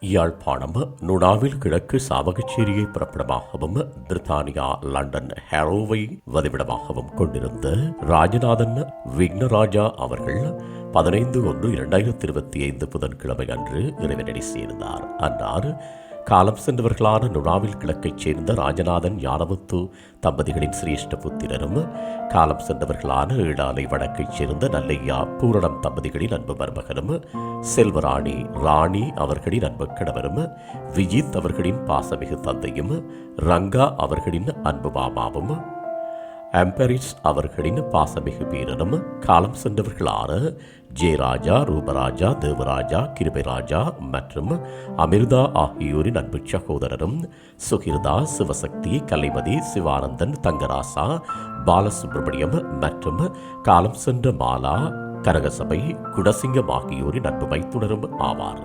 யாழ்ப்பாணம் நுணாவில் கிழக்கு சாவகச்சேரியை புறப்படமாகவும் பிரித்தானியா லண்டன் ஹேரோவை வதிவிடமாகவும் கொண்டிருந்த ராஜநாதன் விக்னராஜா அவர்கள் பதினைந்து ஒன்று இரண்டாயிரத்தி இருபத்தி ஐந்து புதன்கிழமை அன்று இறைவனடி சேர்ந்தார். அன்னார் காலம் சென்றவர்களான நுழாவில் கிழக்கைச் சேர்ந்த ராஜநாதன் ஞானமுத்து தம்பதிகளின் சிரேஷ்ட புத்திரரும் காலம் சென்றவர்களான ஈழாலை வடக்கைச் சேர்ந்த நல்லையா பூரணம் தம்பதிகளின் அன்பு மருமகனும் செல்வராணி ராணி அவர்களின் அன்பு கணவரும் விஜித் அவர்களின் பாசமிகு தந்தையும் ரங்கா அவர்களின் அன்பு மாமாவும் அம்பரிஸ் அவர்களின் பாசமிகு வீரரும் காலம் சென்றவர்களான ஜெயராஜா ரூபராஜா தேவராஜா கிருபைராஜா மற்றும் அமிர்தா ஆகியோரின் அன்பு சகோதரரும் சுகிர்தா சிவசக்தி கலைமதி சிவானந்தன் தங்கராசா பாலசுப்ரமணியம் மற்றும் காலம் சென்ற மாலா கனகசபை குணசிங்கம் ஆகியோரின் அன்பு மைத்துணரும் ஆவார்.